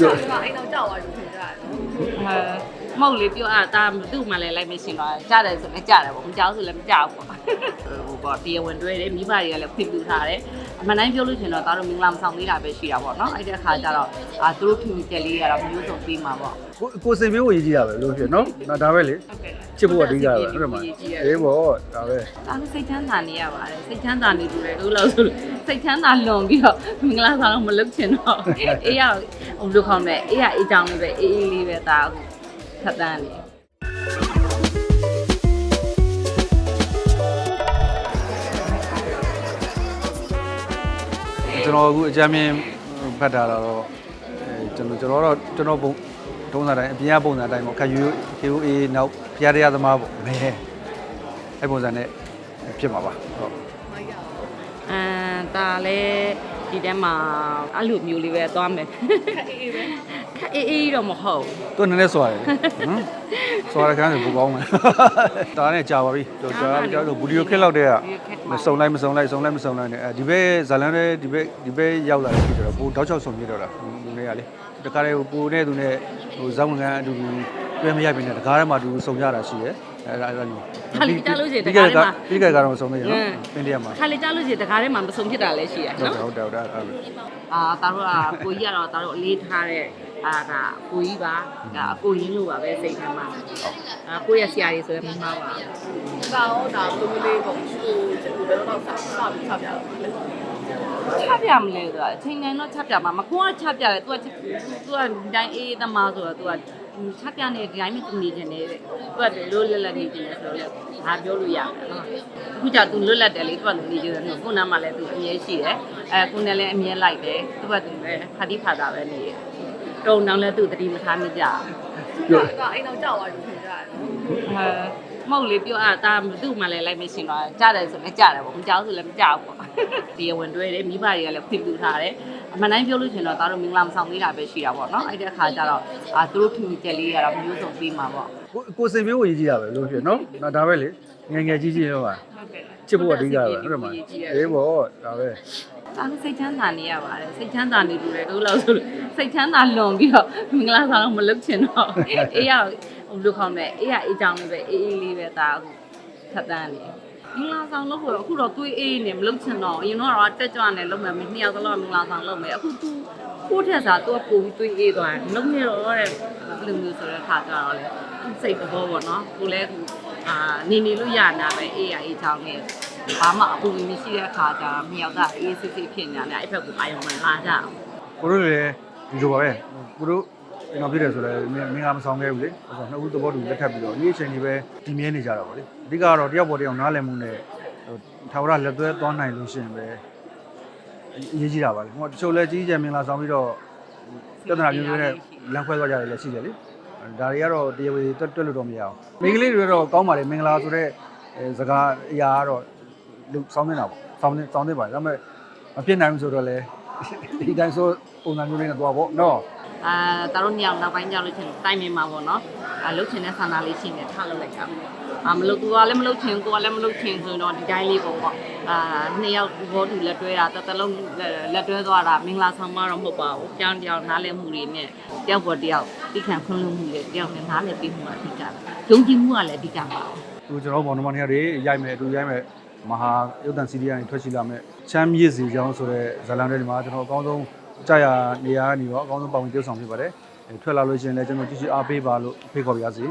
ပြောအိမ်တော့ကြောက်သွားလို့ထင်ကြတယ်အဲမဟုတ်လေပြောအဲ့ဒါသူ့မှလည်းလိုက်မရှင်တော့ကြားတယ်ဆိုလည်းကြားတယ်ပေါ့မကြောက်ဆိုလည်းမကြောက်ပေါ့ဟိုပေါ့တရားဝင်တွဲတယ်မိဘတွေကလည်းခွင့်ပြုထားတယ်အမှန်တိုင်းပြောလို့ရှင်တော့ဒါတို့မင်္ဂလာမဆောင်သေးတာပဲရှိတာပေါ့နော်အဲ့တဲ့အခါကျတော့အာသူတို့ထူချက်လေးကတော့မျိုးစုံပြီးမှာပေါ့ကိုကိုစင်မျိုးကိုရေးကြည့်ရပဲလို့ဖြစ်နော်။ဒါပဲလေဟုတ်ကဲ့ချစ်ဖို့အဓိကပဲဟုတ်တယ်မလား။အေးပေါ့ဒါပဲဒါလည်းစိတ်ချမ်းသာနေရပါတယ်စိတ်ချမ်းသာနေတူတယ်လို့လို့ဆိုလို့စိတ်ချမ်းသာလွန်ပြီးတော့မင်္ဂလာဆောင်တော့မလုပ်ချင်တော့အေးရ ဟိုလိုခေါင်းနဲ့အေးရအေးချောင်းလေးပဲအေးအေးလေးပဲဒါအခုထပ်တန်းနေကျွန်တော်အခုအကြမ်းမြင်ဖတ်တာတော့အဲကျွန်တော်ကျွန်တော်တော့ကျွန်တော်ပုံတုံးစားတိုင်းအပြင်ကပုံစံအတိုင်းပေါ့ခက်ယူ KOA နောက်ဖျားတရားသမားပေါ့မဲအဲ့ပုံစံနဲ့ဖြစ်မှာပါဟုတ် အမ်ဒါလည်းဒီထဲမှာအဲ့လိုမျိုးလေးပဲသွားမယ်အေးအေးပဲခက်အေးအေးတော့မဟုတ်သူနည်းနည်းစွာတယ်ဟမ်စွာရခန်းဆိုပိုကောင်းမယ်ဒါနဲ့ကြာပါပြီကျွန်တော်ကျွန်တော်ဘူဒီယိုခက်လောက်တဲ့ကမစုံလိုက်မစုံလိုက်စုံလိုက်မစုံလိုက်နဲ့အဲဒီဘက်ဇာလန်တဲ့ဒီဘက်ဒီဘက်ရောက်လာတဲ့ဖြစ်တော့ပိုတောက်ချောက်စုံပြတော့တာလူတွေကလေတခါတည်းပိုနဲ့သူနဲ့ဟိုဇောင်းငန်းအတူတူတွဲမရိုက်ပြနေတကားထဲမှာတူစုံကြတာရှိတယ် အဲအဲ့လိုပြီးခဲ့ကတော့စုံနေရနော်ပင်တရမှာခါလေကြားလို့ရှိရင်တကားထဲမှာမစုံဖြစ်တာလည်းရှိရဟုတ်နော်တယ်ဟုတ်တယ်ဟုတ်တယ်အဲ့လိုအာတာတို့ကကိုကြီးကတော့တာတို့အလေးထားတဲ့အာကကိုကြီးပါဒါအကိုရင်းလို့ပါပဲစိတ်ထဲမှာအာကိုရဆရာကြီးဆိုရင်မမှားပါဘူးဒါတော့ဒါဘယ်လိုလေးပေါ့ဟိုကျူဘယ်တော့ဆက်စပြီးဆက်ပြတော့လဲချပြမလဲသူကအချိန်တိုင်းတော့ချပြမှာမကွာချပြတယ်သူကသူကဒီတိုင်းအေးသမားဆိုတော့သူက ချပြနေဒီတိုင်းမနေချင်နေတဲ့သူကလွတ်လပ်လပ်နေချင်တယ်ဆိုတော့ဒါပြောလို့ရတယ်နော်အခုကျသူလွတ်လပ်တယ်လေသူကလူနေချင်တယ်ခုနမှလည်းသူအမြဲရှိတယ်အဲခုနလည်းအမြဲလိုက်တယ်သူကသူလည်းဖာတိဖာတာပဲနေတယ်တုံတောင်လည်းသူတတိမထားမိကြဘူး ပြောဒါအိမ်တော့ကြောက်သွားလို့ထင်ကြတယ်အဲမဟုတ်လေပြောအဲ့ဒါသူ့မှလည်းလိုက်မရှင်တော့ကြားတယ်ဆိုလည်းကြားတယ်ပေါ့မကြောက်ဆိုလည်းမကြောက်ပေါ့တရားဝင်တွဲတယ်မိဘတွေကလည်းခွင့်ပြုထားတယ်အမှန်တိုင်းပြောလို့ရှင်တော့ဒါတို့မင်္ဂလာမဆောင်သေးတာပဲရှိတာပေါ့နော်အဲ့တဲ့အခါကျတော့အာသူတို့ထူချက်လေးကတော့မျိုးစုံပြီးမှာပေါ့ကိုကိုစင်မျိုးကိုရေးကြည့်ရပဲလို့ဖြစ်နော်ဒါပဲလေငယ်ငယ်ကြီးကြီးတော့ပါဟုတ်ကဲ့ချစ်ဖို့အဓိကပဲဟုတ်တယ်မလားအေးပေါ့ဒါပဲ ဒါလည်းစိတ်ချမ်းသာနေရပါတယ်စိတ်ချမ်းသာနေတူတယ်လို့လို့ဆိုလို့စိတ်ချမ်းသာလွန်ပြီးတော့မင်္ဂလာဆောင်တော့မလုပ်ချင်တော့အေးရဟိုလိုခေါင်းနဲ့အေးရအေးချောင်းလေးပဲအေးအေးလေးပဲဒါအခုထပ်တန်းနေမင်္ဂလာဆောင်လို့ဆိုတော့အခုတော့သွေးအေးနေမလုပ်ချင်တော့အရင်တော့တက်ကြွနေလုပ်မယ်နှစ်ယောက်သလောက်မင်္ဂလာဆောင်လုပ်မယ်အခု तू ကိုထက်စား तू ပို့ပြီးသွေးအေးသွားတယ်လုံးနေတော့တဲ့ဘယ်လိုမျိုးဆိုတဲ့ခါကျတော့လေသူစိတ်သဘောပေါ့နော်ကိုလည်းအခုအာနေနေလို့ရနာပဲအေးရအေးချောင်းနေ ဘာမှအပူမရှိတဲ့ခါကျတော့မြောက်ကအေးစစ်စစ်ဖြစ်နေတာနဲ့အဲ့ဘက်ကိုအာရုံမလာကြအောင်ကိုတို့လည်းဒီလိုပါပဲကိုတို့ကျွန်တော်ပြည့်တယ်ဆိုလည်းမင်းကမဆောင်ခဲ့ဘူးလေဆိုတော့နှစ်ဦးသဘောတူလက်ထပ်ပြီးတော့ဒီအချိန်ကြီးပဲတည်မြဲနေကြတာပါလေအဓိကတော့တယောက်ပေါ်တယောက်နားလည်မှုနဲ့ထာဝရလက်သွဲသွားနိုင်လို့ရှိရင်ပဲအရေးကြီးတာပါလေဟိုတချို့လဲကြီးကျယ်မင်လာဆောင်ပြီးတော့ပြဿနာမျိုးမျိုးနဲ့လမ်းခွဲသွားကြတယ်လည်းရှိတယ်လေဒါတွေကတော့တရားဝင်တွတ်တွတ်လို့တော့မရအောင်မိန်းကလေးတွေတော့ကောင်းပါလေမင်္ဂလာဆိုတဲ့စကားအရာကတော့ လူစောင်းနေတာပေါ့စောင်းနေစောင်းနေပါဒါပေမဲ့မဖြစ်နိုင်ဘူးဆိုတော့လေဒီတိုင်းဆိုပုံစံမျိုးလေးနဲ့သွားပေါ့နော်အာတာတို့ညောင်နောက်ပိုင်းကြောက်လို့ချင်းတိုင်မြင်မှာပေါ့နော်အာလှုပ်ချင်တဲ့ဆန္ဒလေးရှိနေထားလုပ်လိုက်တာအာမလုပ်သူကလည်းမလုပ်ချင်ကိုကလည်းမလုပ်ချင်ဆိုတော့ဒီတိုင်းလေးပေါ့ပေါ့အာနှစ်ယောက်ဘောတူလက်တွဲတာတတလုံးလက်တွဲသွားတာမင်္ဂလာဆောင်မတော့မဟုတ်ပါဘူးကြောင်ကြောင်နားလည်မှုတွေနဲ့တယောက်ပေါ်တယောက်တိခံခွင့်လို့မှုတွေတယောက်နဲ့နားလည်ပြီးမှုအဓိကယုံကြည်မှုကလည်းအဓိကပါသူကျွန်တော်ဘောနမနေတွေရိုက်မယ်အတူရိုက်မယ် မဟာရုပ်တံစီရီယာနေထွက်ရှိလာမယ်ချမ်းမြေ့စီကြောင်းဆိုတဲ့ဇာလန်တွေဒီမှာကျွန်တော်အကောင်းဆုံးကြာရနေရာကနေရောအကောင်းဆုံးပေါဝင်ပြုဆောင်ဖြစ်ပါတယ်ထွက်လာလို့ရှိရင်လည်းကျွန်တော်ကြည့်ကြည့်အားပေးပါလို့ဖိတ်ခေါ်ပါရစေ